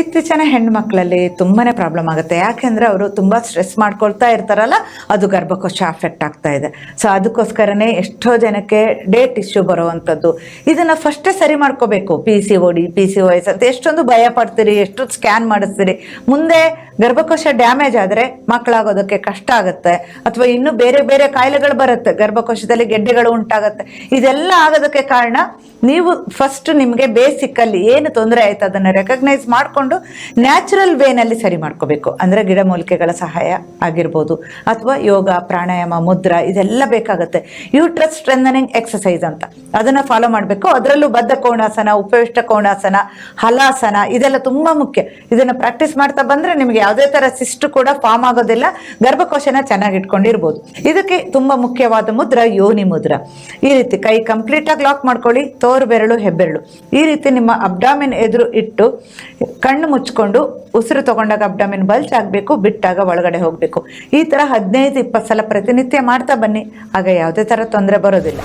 ಇತ್ತೀಚಿನ ಹೆಣ್ಮಕ್ಳಲ್ಲಿ ತುಂಬಾ ಪ್ರಾಬ್ಲಮ್ ಆಗುತ್ತೆ. ಯಾಕೆಂದ್ರೆ ಅವರು ತುಂಬ ಸ್ಟ್ರೆಸ್ ಮಾಡ್ಕೊಳ್ತಾ ಇರ್ತಾರಲ್ಲ, ಅದು ಗರ್ಭಕೋಶ ಅಫೆಕ್ಟ್ ಆಗ್ತಾ ಇದೆ. ಸೊ ಅದಕ್ಕೋಸ್ಕರನೇ ಎಷ್ಟೋ ಜನಕ್ಕೆ ಡೇಟ್ ಇಶ್ಯೂ ಬರುವಂಥದ್ದು. ಇದನ್ನ ಫಸ್ಟೇ ಸರಿ ಮಾಡ್ಕೋಬೇಕು. P C O D P C O S ಅಂತ ಎಷ್ಟೊಂದು ಭಯ ಪಡ್ತೀರಿ, ಎಷ್ಟು ಸ್ಕ್ಯಾನ್ ಮಾಡಿಸ್ತೀರಿ. ಮುಂದೆ ಗರ್ಭಕೋಶ ಡ್ಯಾಮೇಜ್ ಆದ್ರೆ ಮಕ್ಕಳಾಗೋದಕ್ಕೆ ಕಷ್ಟ ಆಗುತ್ತೆ. ಅಥವಾ ಇನ್ನೂ ಬೇರೆ ಬೇರೆ ಕಾಯಿಲೆಗಳು ಬರುತ್ತೆ. ಗರ್ಭಕೋಶದಲ್ಲಿ ಗೆಡ್ಡೆಗಳು ಉಂಟಾಗುತ್ತೆ. ಇದೆಲ್ಲ ಆಗೋದಕ್ಕೆ ಕಾರಣ ನೀವು ಫಸ್ಟ್ ನಿಮಗೆ ಬೇಸಿಕ್ ಅಲ್ಲಿ ಏನು ತೊಂದರೆ ಆಯ್ತು ಅದನ್ನ ರೆಕಗ್ನೈಸ್ ಮಾಡಿಕೊಂಡು ನ್ಯಾಚುರಲ್ ವೇನಲ್ಲಿ ಸರಿ ಮಾಡ್ಕೋಬೇಕು. ಅಂದ್ರೆ ಗಿಡಮೂಲಿಕೆಗಳ ಸಹಾಯ ಆಗಿರ್ಬೋದು, ಅಥವಾ ಯೋಗ, ಪ್ರಾಣಾಯಾಮ, ಮುದ್ರಾ ಇದೆಲ್ಲ ಬೇಕಾಗುತ್ತೆ. ಯೂಟ್ರಸ್ ಸ್ಟ್ರೆಂದನಿಂಗ್ ಎಕ್ಸಸೈಸ್ ಅಂತ. ಅದನ್ನ ಫಾಲೋ ಮಾಡಬೇಕು. ಅದರಲ್ಲೂ ಬದ್ಧ ಕೋಣಾಸನ, ಉಪವಿಷ್ಟ ಕೋಣಾಸನ, ಹಲಾಸನ ಇದೆಲ್ಲ ತುಂಬಾ ಮುಖ್ಯ. ಇದನ್ನ ಪ್ರಾಕ್ಟೀಸ್ ಮಾಡ್ತಾ ಬಂದ್ರೆ ನಿಮಗೆ ಯಾವುದೇ ತರ ಸಿಸ್ಟ್ ಕೂಡ ಫಾರ್ಮ್ ಆಗೋದಿಲ್ಲ. ಗರ್ಭಕೋಶನ ಚೆನ್ನಾಗಿ ಇಟ್ಕೊಂಡಿರ್ಬೋದು. ಇದಕ್ಕೆ ತುಂಬಾ ಮುಖ್ಯವಾದ ಮುದ್ರ ಯೋನಿ ಮುದ್ರ ಈ ರೀತಿ ಕೈ ಕಂಪ್ಲೀಟ್ ಆಗಿ ಲಾಕ್ ಮಾಡ್ಕೊಳ್ಳಿ. ತೋರು ಬೆರಳು, ಹೆಬ್ಬೆರಳು. ಈ ರೀತಿ ನಿಮ್ಮ ಅಬ್ಡಾಮಿನ್ ಎದುರು ಇಟ್ಟು ಕಣ್ಣು ಮುಚ್ಕೊಂಡು ಉಸಿರು ತಗೊಂಡಾಗ ಅಬ್ಡಾಮಿನ್ ಬಲ್ಚ್ ಆಗಬೇಕು, ಬಿಟ್ಟಾಗ ಒಳಗಡೆ ಹೋಗಬೇಕು. ಈ ತರ ಹದಿನೈದು, ಇಪ್ಪತ್ತು ಸಲ ಪ್ರತಿನಿತ್ಯ ಮಾಡ್ತಾ ಬನ್ನಿ. ಆಗ ಯಾವುದೇ ಥರ ತೊಂದರೆ ಬರೋದಿಲ್ಲ.